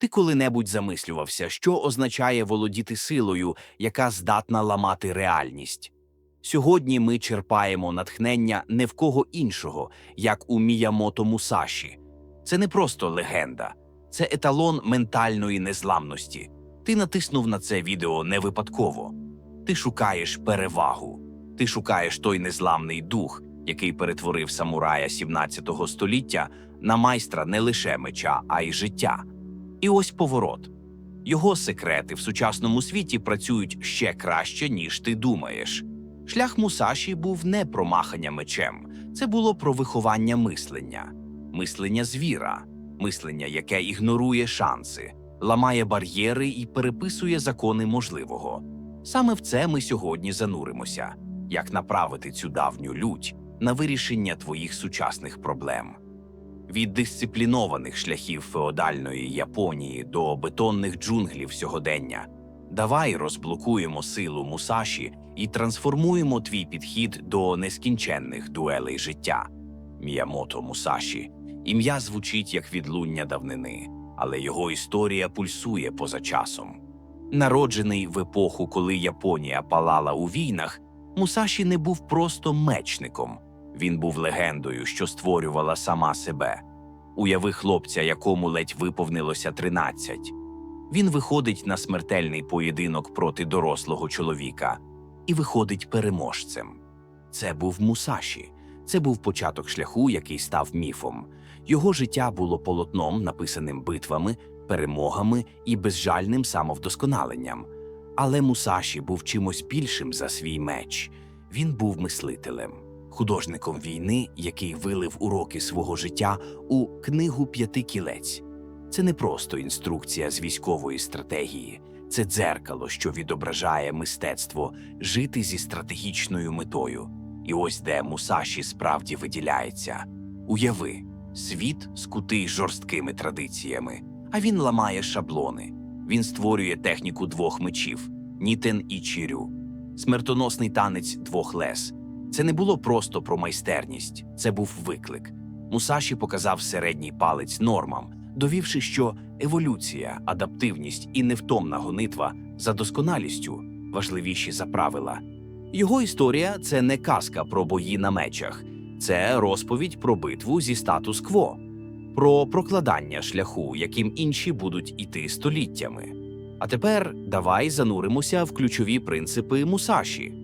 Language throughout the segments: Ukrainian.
Ти коли-небудь замислювався, що означає володіти силою, яка здатна ламати реальність? Сьогодні ми черпаємо натхнення не в кого іншого, як у Міямото Мусаші. Це не просто легенда, це еталон ментальної незламності. Ти натиснув на це відео не випадково. Ти шукаєш перевагу, ти шукаєш той незламний дух, який перетворив самурая 17 століття на майстра не лише меча, а й життя. І ось поворот. Його секрети в сучасному світі працюють ще краще, ніж ти думаєш. Шлях Мусаші був не про махання мечем, це було про виховання мислення, мислення звіра, мислення, яке ігнорує шанси, ламає бар'єри і переписує закони можливого. Саме в це ми сьогодні зануримося, як направити цю давню лють на вирішення твоїх сучасних проблем. Від дисциплінованих шляхів феодальної Японії до бетонних джунглів сьогодення. Давай розблокуємо силу Мусаші і трансформуємо твій підхід до нескінченних дуелей життя. Міямото Мусаші. Ім'я звучить як відлуння давнини, але його історія пульсує поза часом. Народжений в епоху, коли Японія палала у війнах, Мусаші не був просто мечником. Він був легендою, що створювала сама себе. Уяви хлопця, якому ледь виповнилося 13. Він виходить на смертельний поєдинок проти дорослого чоловіка і виходить переможцем. Це був Мусаші. Це був початок шляху, який став міфом. Його життя було полотном, написаним битвами, перемогами і безжальним самовдосконаленням. Але Мусаші був чимось більшим за свій меч. Він був мислителем, художником війни, який вилив уроки свого життя у книгу п'яти кілець. Це не просто інструкція з військової стратегії, це дзеркало, що відображає мистецтво жити зі стратегічною метою. І ось де Мусаші справді виділяється. Уяви, світ скутий жорсткими традиціями, а він ламає шаблони. Він створює техніку двох мечів нітен і чірю, смертоносний танець двох лес. Це не було просто про майстерність, це був виклик. Мусаші показав середній палець нормам, довівши, що еволюція, адаптивність і невтомна гонитва за досконалістю важливіші за правила. Його історія це не казка про бої на мечах, це розповідь про битву зі статус-кво, про прокладання шляху, яким інші будуть іти століттями. А тепер давай зануримося в ключові принципи Мусаші.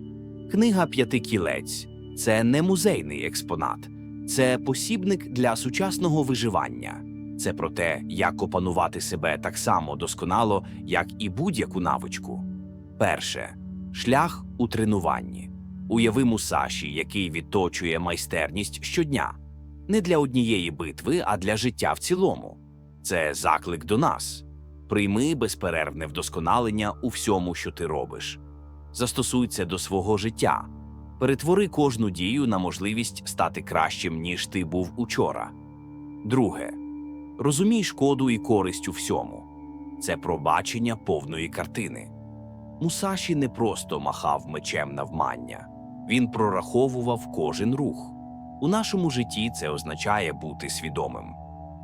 Книга П'яти кілець це не музейний експонат, це посібник для сучасного виживання. Це про те, як опанувати себе так само досконало, як і будь-яку навичку. Перше шлях у тренуванні. Уяви Мусаші, який відточує майстерність щодня, не для однієї битви, а для життя в цілому. Це заклик до нас. Прийми безперервне вдосконалення у всьому, що ти робиш. Застосуй до свого життя. Перетвори кожну дію на можливість стати кращим, ніж ти був учора. Друге, розумій шкоду і користь у всьому. Це пробачення повної картини. Мусаші не просто махав мечем навмання, він прораховував кожен рух. У нашому житті це означає бути свідомим,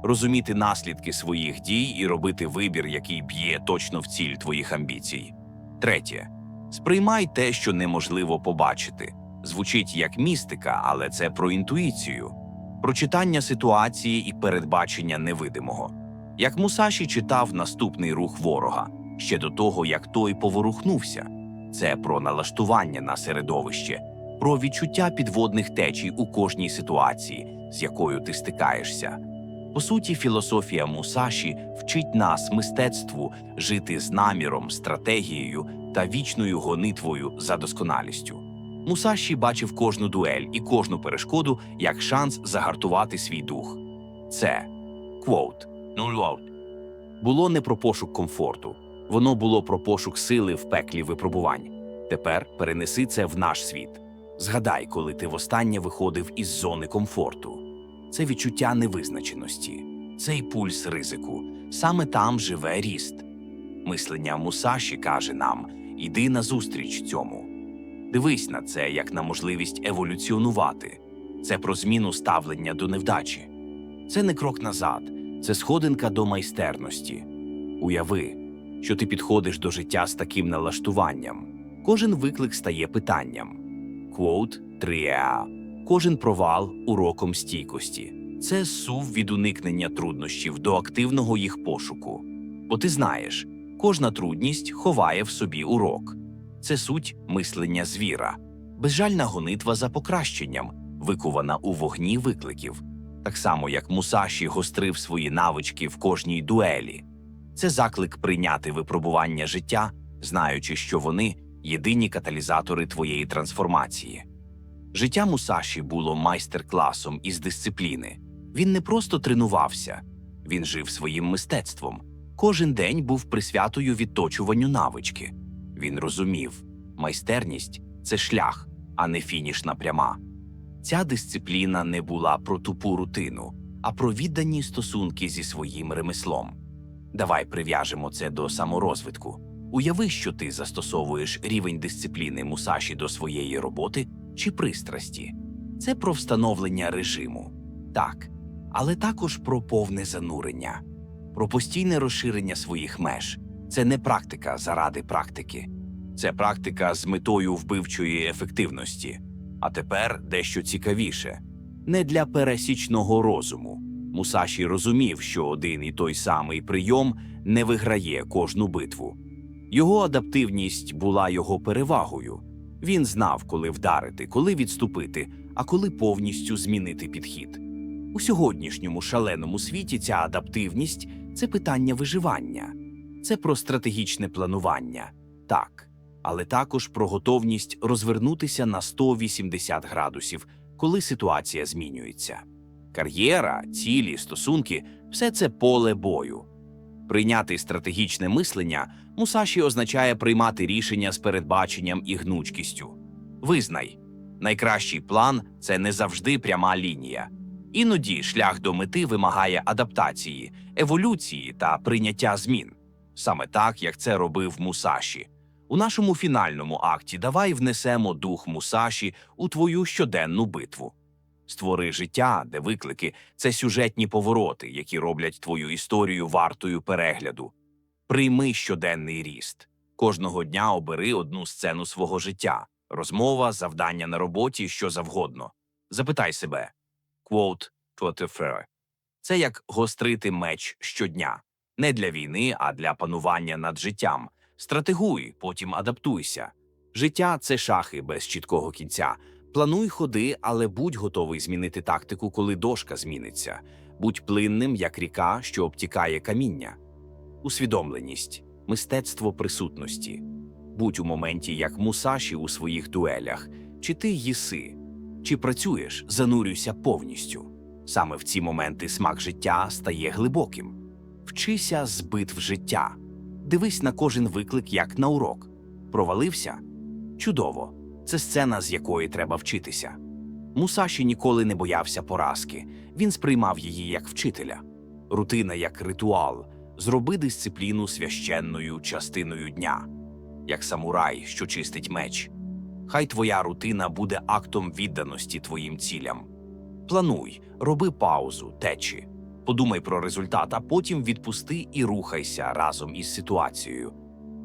розуміти наслідки своїх дій і робити вибір, який б'є точно в ціль твоїх амбіцій. Третє сприймай те, що неможливо побачити. Звучить як містика, але це про інтуїцію, про читання ситуації і передбачення невидимого. Як Мусаші читав наступний рух ворога ще до того, як той поворухнувся. Це про налаштування на середовище, про відчуття підводних течій у кожній ситуації, з якою ти стикаєшся. По суті, філософія Мусаші вчить нас мистецтву жити з наміром, стратегією та вічною гонитвою за досконалістю. Мусаші бачив кожну дуель і кожну перешкоду як шанс загартувати свій дух. Це квоут, було не про пошук комфорту, Воно було про пошук сили в пеклі випробувань. Тепер перенеси це в наш світ. Згадай, коли ти востаннє виходив із зони комфорту. Це відчуття невизначеності, цей пульс ризику. Саме там живе ріст. Мислення Мусаші каже нам: іди назустріч цьому. Дивись на це як на можливість еволюціонувати. Це про зміну ставлення до невдачі. Це не крок назад, це сходинка до майстерності. Уяви, що ти підходиш до життя з таким налаштуванням. Кожен виклик стає питанням. Квоут 3А. Кожен провал уроком стійкості. Це сув від уникнення труднощів до активного їх пошуку. Бо ти знаєш, кожна трудність ховає в собі урок. Це суть мислення звіра, безжальна гонитва за покращенням, викувана у вогні викликів, так само як Мусаші гострив свої навички в кожній дуелі. Це заклик прийняти випробування життя, знаючи, що вони єдині каталізатори твоєї трансформації. Життя Мусаші було майстер-класом із дисципліни. Він не просто тренувався, він жив своїм мистецтвом. Кожен день був присвятою відточуванню навички. Він розумів, майстерність це шлях, а не фінішна пряма. Ця дисципліна не була про тупу рутину, а про віддані стосунки зі своїм ремеслом. Давай прив'яжемо це до саморозвитку. Уяви, що ти застосовуєш рівень дисципліни Мусаші до своєї роботи чи пристрасті. Це про встановлення режиму. Так, але також про повне занурення, про постійне розширення своїх меж. Це не практика заради практики, це практика з метою вбивчої ефективності. А тепер дещо цікавіше не для пересічного розуму. Мусаші розумів, що один і той самий прийом не виграє кожну битву. Його адаптивність була його перевагою. Він знав, коли вдарити, коли відступити, а коли повністю змінити підхід. У сьогоднішньому шаленому світі ця адаптивність це питання виживання, це про стратегічне планування, так, але також про готовність розвернутися на 180 градусів, коли ситуація змінюється. Кар'єра, цілі, стосунки все це поле бою. Прийняти стратегічне мислення Мусаші означає приймати рішення з передбаченням і гнучкістю. Визнай, найкращий план це не завжди пряма лінія. Іноді шлях до мети вимагає адаптації, еволюції та прийняття змін. Саме так, як це робив Мусаші. У нашому фінальному акті давай внесемо дух Мусаші у твою щоденну битву. Створи життя, де виклики це сюжетні повороти, які роблять твою історію вартою перегляду. Прийми щоденний ріст. Кожного дня обери одну сцену свого життя, розмова, завдання на роботі, що завгодно. Запитай себе quote to Це як гострити меч щодня, не для війни, а для панування над життям. Стратегуй, потім адаптуйся. Життя це шахи без чіткого кінця. Плануй ходи, але будь готовий змінити тактику, коли дошка зміниться. Будь плинним, як ріка, що обтікає каміння. Усвідомленість, мистецтво присутності. Будь у моменті, як мусаші у своїх дуелях, чи ти їси, чи працюєш, занурюйся повністю. Саме в ці моменти смак життя стає глибоким. Вчися з битв життя. Дивись на кожен виклик як на урок. Провалився? Чудово! Це сцена, з якої треба вчитися. Мусаші ніколи не боявся поразки, він сприймав її як вчителя. Рутина як ритуал, зроби дисципліну священною частиною дня, як самурай, що чистить меч. Хай твоя рутина буде актом відданості твоїм цілям. Плануй, роби паузу, течі, подумай про результат, а потім відпусти і рухайся разом із ситуацією.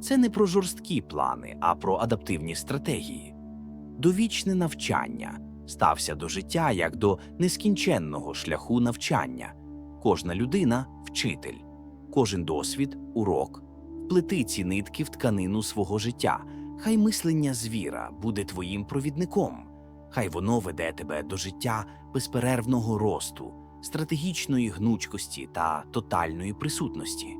Це не про жорсткі плани, а про адаптивні стратегії. Довічне навчання стався до життя як до нескінченного шляху навчання. Кожна людина вчитель, кожен досвід урок, вплети ці нитки в тканину свого життя. Хай мислення звіра буде твоїм провідником, хай воно веде тебе до життя безперервного росту, стратегічної гнучкості та тотальної присутності.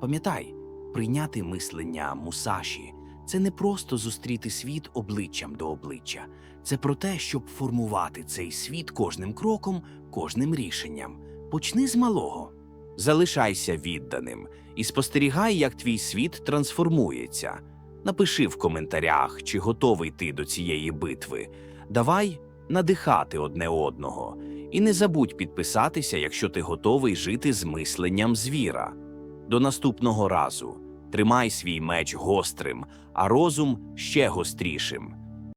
Пам'ятай, прийняти мислення мусаші це не просто зустріти світ обличчям до обличчя, це про те, щоб формувати цей світ кожним кроком, кожним рішенням. Почни з малого. Залишайся відданим і спостерігай, як твій світ трансформується. Напиши в коментарях, чи готовий ти до цієї битви. Давай надихати одне одного. І не забудь підписатися, якщо ти готовий жити з мисленням звіра. До наступного разу тримай свій меч гострим, а розум ще гострішим.